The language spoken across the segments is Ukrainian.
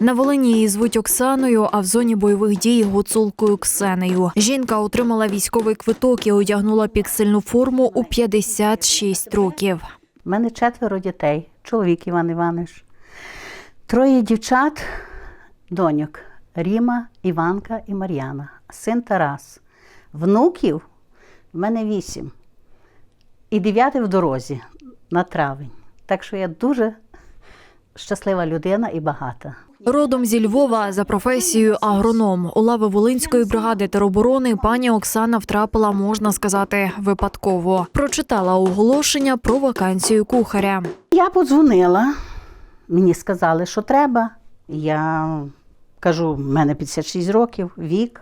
На Волині її звуть Оксаною, а в зоні бойових дій гуцулкою Ксенею. Жінка отримала військовий квиток і одягнула піксельну форму у 56 років. У мене четверо дітей, чоловік Іван Іванович. Троє дівчат, доньок Ріма, Іванка і Мар'яна, син Тарас. Внуків в мене вісім. І дев'ятий в дорозі на травень. Так що я дуже щаслива людина і багата. Родом зі Львова за професією агроном у лави Волинської бригади тероборони пані Оксана втрапила, можна сказати, випадково. Прочитала оголошення про вакансію кухаря. Я подзвонила, мені сказали, що треба. Я кажу, в мене 56 років, вік.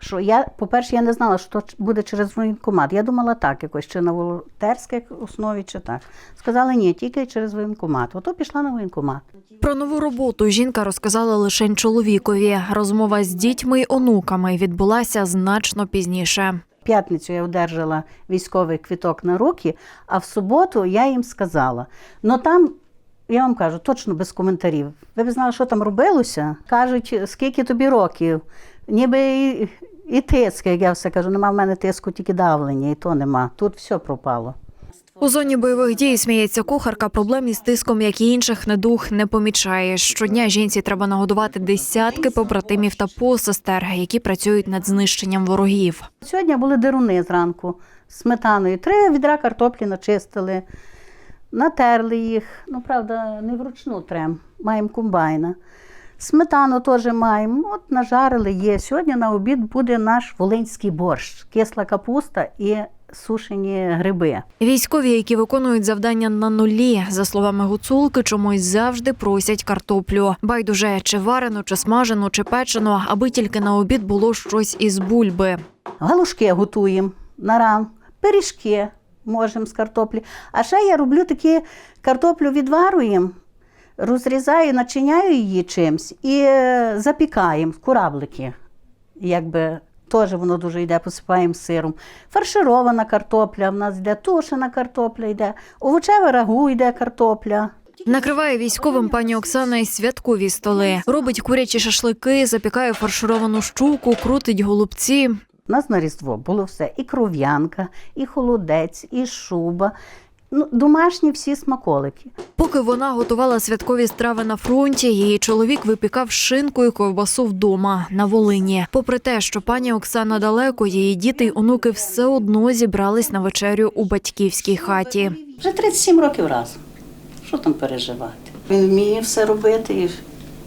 Що я, по-перше, я не знала, що буде через воєнкомат. Я думала так, якось чи на волонтерській основі, чи так. Сказали, ні, тільки через воєнкомат. Ото пішла на воєнкомат. Про нову роботу жінка розказала лише чоловікові. Розмова з дітьми й онуками відбулася значно пізніше. П'ятницю я одержала військовий квіток на руки, а в суботу я їм сказала. Ну там, я вам кажу, точно без коментарів. Ви б знали, що там робилося? Кажуть, скільки тобі років? Ніби і, і тиск, як я все кажу, нема в мене тиску, тільки давлення, і то нема. Тут все пропало. У зоні бойових дій сміється кухарка. Проблем із тиском, як і інших недуг, не помічає. Щодня жінці треба нагодувати десятки побратимів та посестер, які працюють над знищенням ворогів. Сьогодні були деруни зранку з сметаною. Три відра картоплі начистили, натерли їх. Ну, правда, не вручну трем, маємо комбайна. Сметану теж маємо. От нажарили є. Сьогодні на обід буде наш волинський борщ, кисла капуста і сушені гриби. Військові, які виконують завдання на нулі, за словами гуцулки, чомусь завжди просять картоплю. Байдуже чи варену, чи смажену, чи печену, аби тільки на обід було щось із бульби. Галушки готуємо на ран, пиріжки можемо з картоплі. А ще я роблю такі картоплю відварюємо, розрізаю, начиняю її чимось і е, запікаємо в кураблики. Якби теж воно дуже йде, посипаємо сиром. Фарширована картопля, в нас йде тушена картопля, йде, овочеве рагу йде картопля. Накриває військовим пані Оксана й святкові столи. Робить курячі шашлики, запікає фаршировану щуку, крутить голубці. У нас на Різдво було все: і кров'янка, і холодець, і шуба. Ну, домашні всі смаколики. Поки вона готувала святкові страви на фронті, її чоловік випікав шинку і ковбасу вдома на Волині. Попри те, що пані Оксана далеко, її діти й онуки все одно зібрались на вечерю у батьківській хаті. Вже 37 років разом. Що там переживати? Він вміє все робити і,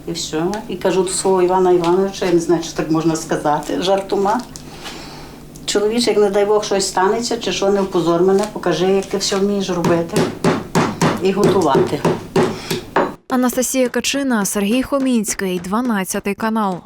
і все. І кажу до свого Івана Івановича, я не знаю, чи так можна сказати, жартома. Чоловіч, як не дай Бог, щось станеться, чи що не впозор мене, покажи, як ти все вмієш робити і готувати. Анастасія Качина, Сергій Хомінський, 12 канал.